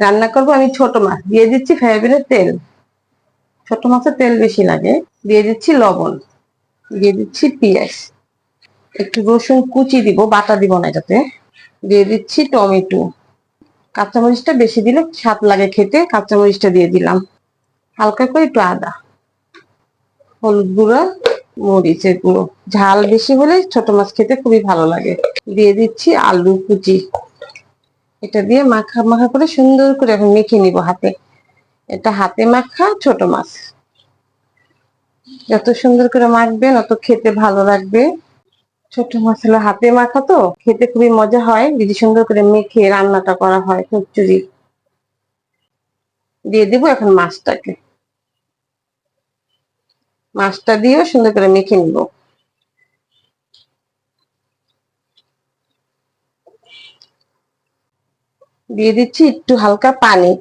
রান্না করব, আমি ছোট মাছ। দিয়ে দিচ্ছি সয়াবিনের তেল। ছোট মাছের তেল বেশি লাগে। দিয়ে দিচ্ছি লবণ। দিয়ে দিচ্ছি পেঁয়াজ। একটু রসুন কুচি দিব, বাটা দিব না এটাতে। দিয়ে দিচ্ছি টমেটো। কাঁচামরিচটা বেশি দিলে স্বাদ লাগে খেতে, কাঁচামরিচটা দিয়ে দিলাম। হালকা করে একটু আদা, হলুদ গুঁড়া, মরিচের গুঁড়ো। ঝাল বেশি হলে ছোট মাছ খেতে খুবই ভালো লাগে। দিয়ে দিচ্ছি আলু কুচি। এটা দিয়ে মাখা মাখা করে সুন্দর করে এখন মেখে নিব হাতে। এটা হাতে মাখা, ছোট মাছ। যত সুন্দর করে মাখবেন, অত খেতে ভালো লাগবে। ছোট মাছ হলো হাতে মাখা তো, খেতে খুবই মজা হয়। যদি সুন্দর করে মেখে রান্নাটা করা হয়, খিচুড়ি। দিয়ে দিব এখন মাছটাকে। মাছটা দিয়েও সুন্দর করে মেখে নিব। দিয়ে দিচ্ছি একটু হালকা পানি।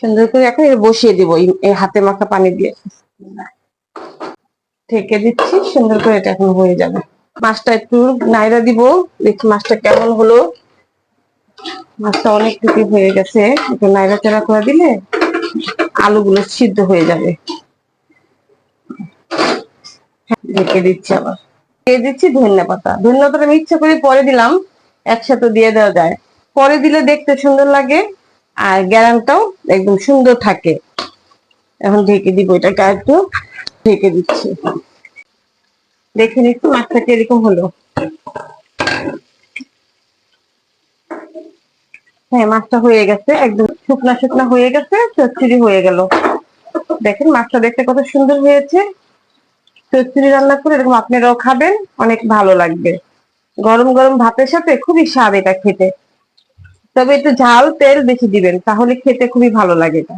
সুন্দর করে এখন বসিয়ে দিব, এই- হাতে মাখা পানি দিয়ে। ঢেকে দিচ্ছি, সুন্দর করে এটা এখন হয়ে যাবে। মাছটা একটু নাইরা দিব, দেখি মাছটা কেমন হলো। মাছটা অনেক অনেকটুকু হয়ে গেছে, একটু নাইরা চাড়া করে দিলে আলুগুলো সিদ্ধ হয়ে যাবে। ঢেকে দিচ্ছি আবার। দিয়ে দিচ্ছি ধনিয়া পাতা। ধনিয়া পাতাটা আমি ইচ্ছা করে পরে দিলাম, একসাথে দিয়ে দেওয়া যায়। পরে দিলে দেখতে সুন্দর লাগে, আর গ্যারানটাও একদম সুন্দর থাকে। এখন ঢেকে দিব এটাকে একটু, ঢেকে দিচ্ছি। দেখে নিচ্ছি মাছটা কীরকম হলো। হ্যাঁ মাছটা হয়ে গেছে, একদম শুকনা শুকনা হয়ে গেছে, চচ্চড়ি হয়ে গেল। দেখেন মাছটা দেখতে কত সুন্দর হয়েছে। চচ্চড়ি রান্না করে এরকম আপনারাও খাবেন, অনেক ভালো লাগবে। গরম গরম ভাতের সাথে খুবই স্বাদ এটা খেতে। তবে একটু ঝাল, তেল বেশি দিবেন, তাহলে খেতে খুবই ভালো লাগে এটা।